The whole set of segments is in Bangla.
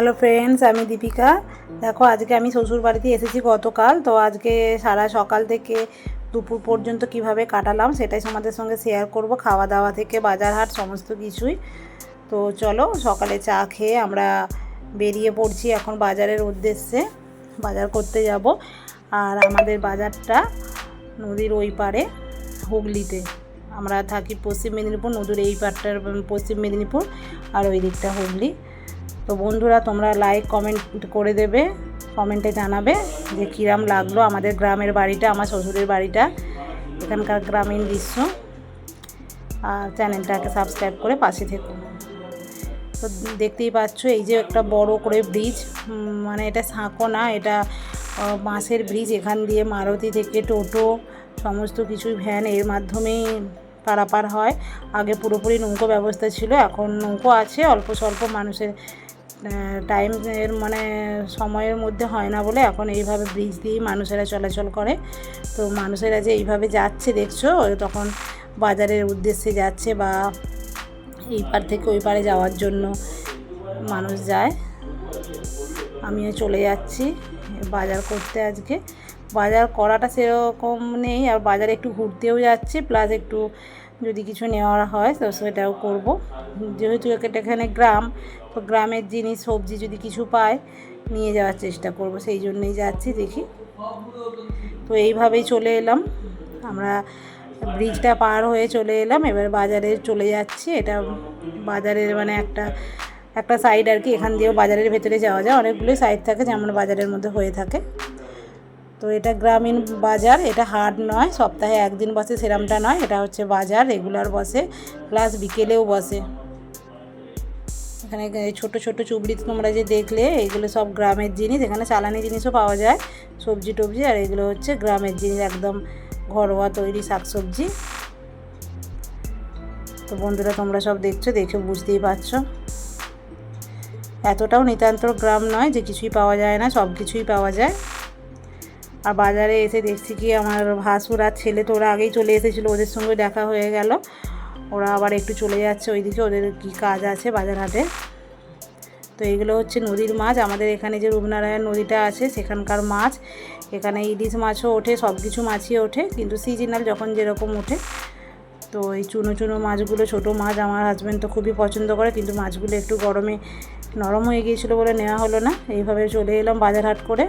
হ্যালো ফ্রেন্ডস, আমি দীপিকা। দেখো, আজকে আমি শ্বশুর বাড়িতে এসেছি গতকাল, তো আজকে সারা সকাল থেকে দুপুর পর্যন্ত কীভাবে কাটালাম সেটাই তোমাদের সঙ্গে শেয়ার করব। খাওয়া দাওয়া থেকে বাজার হাট সমস্ত কিছুই। তো চলো, সকালে চা খেয়ে আমরা বেরিয়ে পড়ছি এখন বাজারের উদ্দেশ্যে। বাজার করতে যাব। আর আমাদের বাজারটা নদীর ওই পারে হুগলিতে। আমরা থাকি পশ্চিম মেদিনীপুর, নদীর এই পারটার পশ্চিম মেদিনীপুর আর ওই দিকটা হুগলি। তো বন্ধুরা, তোমরা লাইক কমেন্ট করে দেবে কমেন্টে জানাবে যে কীরাম লাগল আমাদের গ্রামের বাড়িটা, আমার শ্বশুরের বাড়িটা, এখানকার গ্রামীণ দৃশ্য। আর চ্যানেলটাকে সাবস্ক্রাইব করে পাশে থেকো। তো দেখতেই পাচ্ছ, এই যে একটা বড় করে ব্রিজ মানে এটা সাঁকো না, এটা বাঁশের ব্রিজ এখান দিয়ে মারুতি থেকে টোটো, সমস্ত কিছু ভ্যান এর মাধ্যমেই পারাপার হয়। আগে পুরোপুরি নৌকো ব্যবস্থা ছিল, এখন নৌকো আছে, অল্প স্বল্প মানুষের টাইমের মানে সময়ের মধ্যে হয় না বলে এখন এইভাবে ব্রিজ দিয়েই মানুষেরা চলাচল করে। তো মানুষেরা যে এইভাবে যাচ্ছে দেখছ, তখন বাজারের উদ্দেশ্যে যাচ্ছে বা এই পার থেকে ওই পারে যাওয়ার জন্য মানুষ যায়। আমিও চলে যাচ্ছি বাজার করতে আজকে। বাজার করাটা সেরকম নেই, আর বাজারে একটু ঘুরতেও যাচ্ছি প্লাস একটু যদি কিছু নেওয়ার হয়, তো সেটাও করব। যেহেতু একটা এখানে গ্রাম, তো গ্রামের জিনিস, সবজি যদি কিছু পাই নিয়ে যাওয়ার চেষ্টা করব, সেই জন্যই যাচ্ছি দেখি। তো এইভাবেই চলে এলাম। আমরা ব্রিজটা পার হয়ে চলে এলাম, এবার বাজারে চলে যাচ্ছি। এটা বাজারের মানে একটা একটা সাইড আর কি, এখান দিয়েও বাজারের ভেতরে যাওয়া যায়। অনেকগুলোই সাইড থাকে, যেমন বাজারের মধ্যে হয়ে থাকে। তো এটা গ্রামীণ বাজার, এটা হাট নয়, সপ্তাহে একদিন বসে সেরামটা নয়, এটা হচ্ছে বাজার, রেগুলার বসে প্লাস বিকেলেও বসে। এখানে ছোট ছোট চুবড়ি তোমরা যে দেখলে, এগুলো সব গ্রামের জিনিস, এখানে চালানি জিনিসও পাওয়া যায়, সবজি টবজি, আর এগুলো হচ্ছে গ্রামের জিনিস, একদম ঘরোয়া তৈরি শাকসবজি। তো বন্ধুরা, তোমরা সব দেখছ, দেখে বুঝতেই পারছ। এতটাও নিতান্ত গ্রাম নয় যে কিছুই পাওয়া যায় না, সব কিছুই পাওয়া যায়। আর বাজারে এসে দেখছি কি আমার ভাসুর আর ছেলে তো ওরা আগেই চলে এসেছিল, ওদের সঙ্গে দেখা হয়ে গেল। ওরা আবার একটু চলে যাচ্ছে ওইদিকে, ওদের কি কাজ আছে বাজার হাটে। তো এগুলো হচ্ছে নদীর মাছ, আমাদের এখানে যে রূপনারায়ণ নদীটা আছে সেখানকার মাছ। এখানে ইলিশ মাছও ওঠে সব কিছু মাছই ওঠে, কিন্তু সিজনাল যখন যেরকম ওঠে। তো এই চুনো চুনো মাছগুলো, ছোট মাছ আমার হাজব্যান্ড তো খুবই পছন্দ করে, কিন্তু মাছগুলো একটু গরমে নরম হয়ে গিয়েছিল বলে নেওয়া হলো না। এইভাবে চলে এলাম বাজার হাট করে।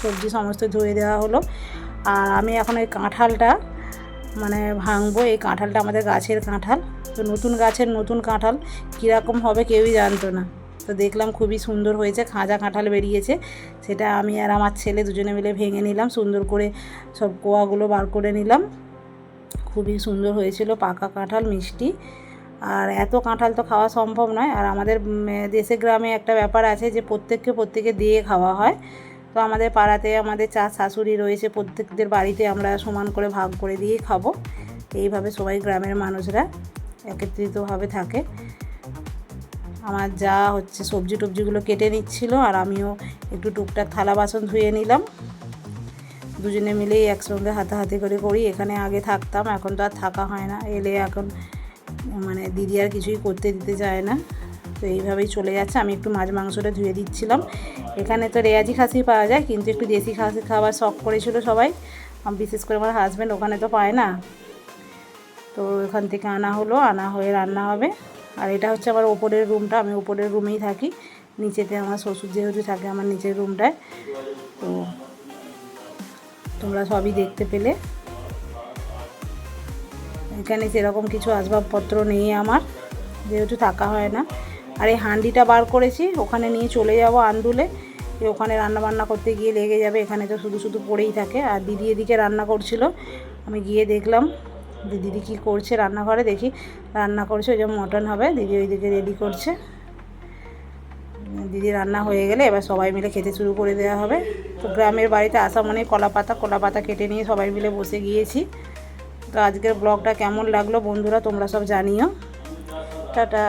সবজি সমস্ত ধুয়ে দেওয়া হলো। আর আমি এখন এই কাঁঠালটা মানে ভাঙবো, এই কাঁঠালটা আমাদের গাছের কাঁঠাল। তো নতুন গাছের নতুন কাঁঠাল কীরকম হবে কেউই জানতো না। তো দেখলাম খুবই সুন্দর হয়েছে, খাঁজা কাঁঠাল বেরিয়েছে। সেটা আমি আর আমার ছেলে দুজনে মিলে ভেঙে নিলাম, সুন্দর করে সব কোয়াগুলো বার করে নিলাম। খুবই সুন্দর হয়েছিল, পাকা কাঁঠাল, মিষ্টি। আর এত কাঁঠাল তো খাওয়া সম্ভব নয়। আর আমাদের দেশে গ্রামে একটা ব্যাপার আছে যে প্রত্যেককে প্রত্যেকে দিয়ে খাওয়া হয়। তো আমাদের পাড়াতে আমাদের চা শাশুড়ি রয়েছে, প্রত্যেকদের বাড়িতে আমরা সমান করে ভাগ করে দিয়ে খাব। এইভাবে সবাই গ্রামের মানুষরা একত্রিতভাবে থাকে। আমার যা হচ্ছে সবজি টবজিগুলো কেটে নিচ্ছিল আর আমিও একটু টুকটাক থালা বাসন ধুয়ে নিলাম। দুজনে মিলেই একসঙ্গে হাতাহাতি করে করি। এখানে আগে থাকতাম, এখন তো আর থাকা হয় না। এলে এখন মানে দিদি আর কিছুই করতে দিতে চায় না। তো এইভাবেই চলে যাচ্ছে। আমি একটু মাছ মাংসটা ধুয়ে দিচ্ছিলাম। এখানে তো রেয়াজি খাসি পাওয়া যায়, কিন্তু একটু দেশি খাসি খাবার শখ করেছিল সবাই। বিশেষ করে আমার হাজব্যান্ড ওখানে তো পায় না। তো এখান থেকে আনা হলো, আনা হয়ে রান্না হবে। আর এটা হচ্ছে আমার ওপরের রুমটা আমি ওপরের রুমেই থাকি। নিচেতে আমার শ্বশুর যেহেতু থাকে আমার নিচের রুমটায় তো তোমরা সবই দেখতে পেলে। এখানে সেরকম কিছু আসবাবপত্র নেই আমার, যেহেতু থাকা হয় না। আর এই হাঁডিটা বার করেছি, ওখানে নিয়ে চলে যাব আন্দুলে। ওখানে রান্না বান্না করতে গিয়ে লেগে যাবে, এখানে তো শুধু শুধু পড়েই থাকে। আর দিদি এদিকে রান্না করছিল, আমি গিয়ে দেখলাম দিদি কী করছে রান্নাঘরে, দেখি রান্না করছে, ওই যে মটন হবে, দিদি ওইদিকে রেডি করছে। দিদি রান্না হয়ে গেলে এবার সবাই মিলে খেতে শুরু করে দেওয়া হবে। তো গ্রামের বাড়িতে আসা মানে কলা পাতা কলা পাতা কেটে নিয়ে সবাই মিলে বসে গিয়েছি। তো আজকের ব্লগটা কেমন লাগল বন্ধুরা, তোমরা সব জানিও। টাটা।